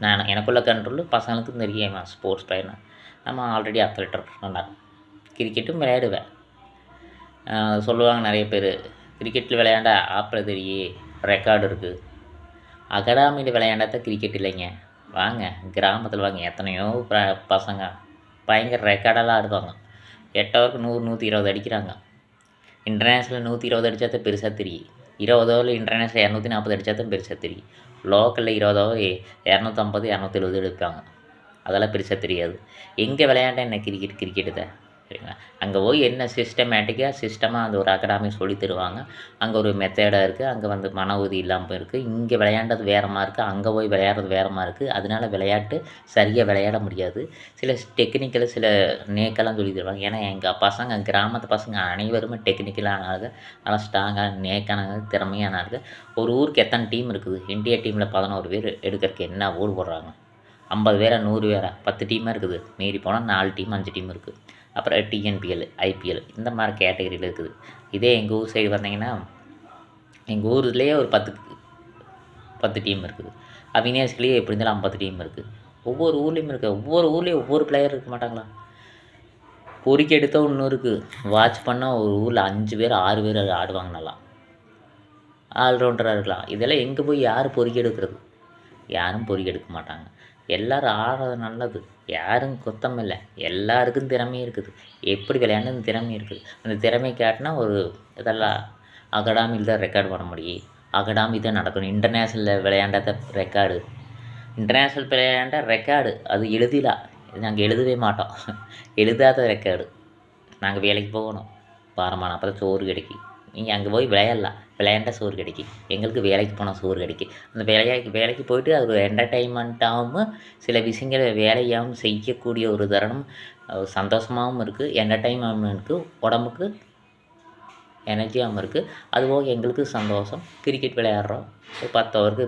நான் எனக்குள்ள கண்ட்ரோல் பசங்களுக்கும் தெரியும் ஸ்போர்ட்ஸ் பையனை நம்ம ஆல்ரெடி அத்லெட்டர் நல்லா கிரிக்கெட்டும் விளையாடுவேன். சொல்லுவாங்க நிறைய பேர். கிரிக்கெட்டில் விளையாண்டா ஆப்பில் தெரியே ரெக்கார்டு இருக்குது அகாடமியில் விளையாண்டாத கிரிக்கெட் இல்லைங்க. வாங்க கிராமத்தில் வாங்க எத்தனையோ ப- பசங்க. பயங்கர ரெக்கார்டெல்லாம் ஆடுவாங்க. எட்டு நூறு நூற்றி இருபது அடிக்கிறாங்க. இன்டர்நேஷ்னல் நூற்றி இருபது அடித்தா தான் பெருசாக தெரியும். இருபது இல்லை இன்டர்நேஷ்னல் இரநூத்தி நாற்பது அடித்தா தான் பெருசாக தெரியும் லோக்கலில் இருபது ஓவர் இரநூத்தம்பது இரநூத்தி எழுபது எடுப்பாங்க. அதெல்லாம் பெருசாக தெரியாது. எங்கே விளையாண்டேன் என்ன கிரிக்கெட் கிரிக்கெட்டு தான் சரிங்களா? அங்கே போய் என்ன சிஸ்டமேட்டிக்காக சிஸ்டமாக அந்த ஒரு அகாடமி சொல்லி தருவாங்க. அங்கே ஒரு மெத்தேடாக இருக்குது அங்கே வந்து மன உறுதி இல்லாமல் இருக்குது இங்கே விளையாண்டது வேறமாக இருக்குது அங்கே போய் விளையாடுறது வேறமாக இருக்குது அதனால் விளையாட்டு சரியாக விளையாட முடியாது. சில டெக்னிக்கல் சில நேக்கெல்லாம் சொல்லி தருவாங்க. ஏன்னா எங்கள் பசங்க கிராமத்து பசங்க அனைவருமே டெக்னிக்கலானாங்க நல்லா ஸ்ட்ராங்காக நேக்கானாங்க திறமையானாங்க ஒரு ஊருக்கு எத்தனை டீம் இருக்குது? இந்தியா டீமில் பதினோரு பேர் எடுக்கிறதுக்கு என்ன ஓடு போடுறாங்க? ஐம்பது பேரா நூறு பேரா? பத்து டீமாக இருக்குது. மீறி போனால் நாலு டீம் அஞ்சு டீம் இருக்குது அப்புறம் டிஎன்பிஎல் ஐபிஎல் இந்த மாதிரி கேட்டகரியில் இருக்குது. இதே எங்கள் ஊர் சைடு வந்தீங்கன்னா எங்கள் ஊர்லேயே ஒரு பத்து பத்து டீம் இருக்குது. அவினாசிலேயே எப்படி இருந்தாலும் ஐம்பது டீம் இருக்குது. ஒவ்வொரு ஊர்லேயும் இருக்குது ஒவ்வொரு ஊர்லேயும் ஒவ்வொரு பிளேயர் இருக்க மாட்டாங்களா? பொறிக்க எடுத்தால் ஒன்று இருக்குது வாட்ச் பண்ணால் ஒரு ஊரில் அஞ்சு பேர் ஆறு பேர் ஆடுவாங்க நல்லா ஆல்ரவுண்டராக இருக்கலாம். இதெல்லாம் எங்கே போய் யார் பொறிக்க எடுக்கிறது? யாரும் பொறிக்க எடுக்க மாட்டாங்க. எல்லாரும் ஆடுறது நல்லது. யாரும் குத்தம் இல்லை எல்லாருக்கும் திறமை இருக்குது. எப்படி விளையாண்டு திறமை இருக்குது. அந்த திறமை காட்டினா ஒரு இதெல்லாம் அகாடமியில் தான் ரெக்கார்ட் பண்ண முடியும். அகடாமி தான் நடக்கணும். இன்டர்நேஷ்னலில் விளையாண்டாத ரெக்கார்டு இன்டர்நேஷ்னல் விளையாண்ட ரெக்கார்டு அது எழுதிலா நாங்கள் எழுதவே மாட்டோம். எழுதாத ரெக்கார்டு நாங்கள் வேலைக்கு போகணும். பாரமான அப்போ தான் சோறு கிடைக்கும் நீங்கள் அங்கே போய் விளையாடலாம் விளையாண்டா சோறு கிடைக்கும் எங்களுக்கு வேலைக்கு போனால் சோறு கிடைக்கும் அந்த வேலைக்கு வேலைக்கு போயிட்டு அது ஒரு என்டர்டைன்மெண்ட்டாகவும் சில விஷயங்களை வேலையாகவும் செய்யக்கூடிய ஒரு தருணம் சந்தோஷமாகவும் இருக்குது என்டர்டைன்மெண்ட்டுக்கு உடம்புக்கு எனர்ஜியாகவும் இருக்குது அதுபோக எங்களுக்கு சந்தோஷம். கிரிக்கெட் விளையாடுறோம். ஒரு பத்து ஓவருக்கு